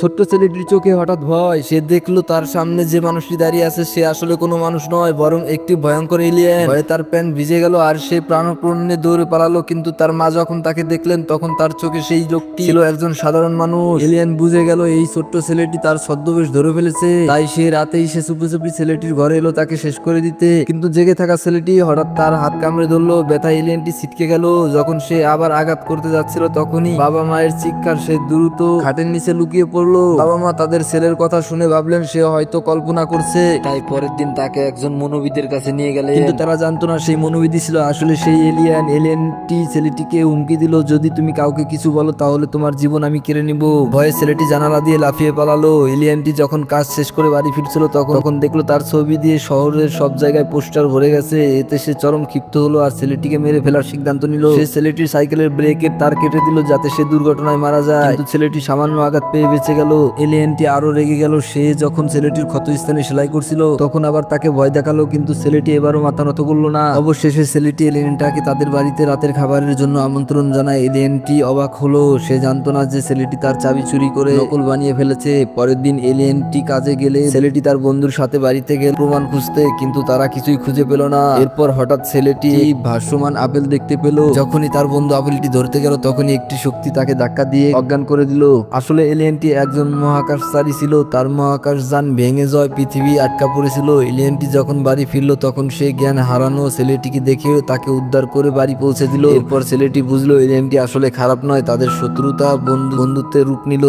ছোট্ট ছেলেটির চোখে হঠাৎ ভয়। সে দেখল তার সামনে যে মানুষটি দাঁড়িয়ে আছে, সে আসলে কোনো মানুষ নয়, বরং একটি ভয়ঙ্কর এলিয়েন ভয়ে তার প্যান্ট ভিজে গেল আর সে প্রাণপ্রণে দৌড়ে পালালো, কিন্তু তার মা যখন তাকে দেখলেন, তখন তার চোখে সেই লোকটি ছিল একজন সাধারণ মানুষ। এলিয়েন বুঝে গেল, এই ছোট্ট ছেলেটি তার ছদ্মবেশ ধরে ফেলেছে। তাই সে রাতেই সে চুপি চুপি ছেলেটির ঘরে এলো তাকে শেষ করে দিতে। কিন্তু জেগে থাকা ছেলেটি হঠাৎ তার হাত কামড়ে ধরলো, ব্যথা এলিয়েনটি ছিটকে গেল। যখন সে আবার আঘাত করতে যাচ্ছিল, তখনই বাবা মায়ের চিৎকার সে দ্রুত খাটের নিচে লুকিয়ে পড়ল। বাবা মা তাদের ছেলের কথা শুনে ভাবলেন, সে হয়তো কল্পনা করছে। তাই পরের দিন তাকে একজন মনোবিদের কাছে নিয়ে গেলে কিন্তু তারা জানতো না সেই মনোবিধি ছিল। আসলে সেই এলিয়ান এলিয়ানটি ছেলেটিকে হুমকি দিল, যদি তুমি কাউকে কিছু বলো, তাহলে তোমার জীবন আমি কেড়ে নিব। ভয়ে ছেলেটি জানালা দিয়ে লাফিয়ে পালালো। এলিয়ানটি যখন কাজ শেষ করে বাড়ি ফিরছিল, তখন তখন দেখল তার ছবি দিয়ে শহরের সব জায়গায় পোস্টার ভরে গেছে। এতে সে চরম ক্ষিপ্ত হলো আর ছেলেটিকে মেরে ফেলার সিদ্ধান্ত নিল। সে ছেলেটির সাইকেলের ব্রেকের তার কেটে দিল, যাতে সে দুর্ঘটনায় মারা যায়। কিন্তু ছেলেটি সামান্য আঘাত পেয়ে বেঁচে গেল। এলিয়েনটি আরও রেগে গেল। সে যখন ছেলেটির ক্ষতস্থানে সেলাই করছিল, তখন আবার তাকে ভয় দেখাল, কিন্তু ছেলেটি এবারও মাথা নত করল না। অবশেষে ছেলেটি এলিয়েনটাকে তাদের বাড়িতে রাতের খাবারের জন্য আমন্ত্রণ জানায়। এলিয়েনটি অবাক হলো, সে জানতো না যে ছেলেটি তার চাবি চুরি করে নকল বানিয়ে ফেলেছে। পরের দিন এলিয়েনটি কাজে গেলে ছেলেটি তার বন্ধুর সাথে বাড়িতে গেল প্রমাণ খুঁজতে, কিন্তু তারা কিছুই খুঁজে পেল না। এরপর হঠাৎ ছেলেটি ভাসমান আপেল দেখতে পেল। যখনই তার বন্ধু আপেলটি ধরতে গেল, তখনই একটি শক্তি তাকে ধাক্কা দিয়ে অজ্ঞান করে দিল। আসলে এলিয়েনটি একজন মহাকাশচারী ছিল, তার মহাকাশ যান ভেঙে যায় পৃথিবী আটকা পড়েছিল। এলিয়েনটি যখন বাড়ি ফিরলো, তখন সে জ্ঞান হারানো ছেলেটিকে দেখে তাকে উদ্ধার করে বাড়ি পৌঁছে দিল। এরপর ছেলেটি বুঝলো, এলিয়েনটি আসলে খারাপ নয়, তাদের শত্রুতা বন্ধু বন্ধুত্বের রূপ নিল।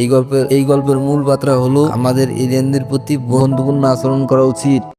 এই গল্পের এই গল্পের মূল বার্তা হলো, আমাদের এলিয়েনদের প্রতি বন্ধুপূর্ণ আচরণ করা উচিত।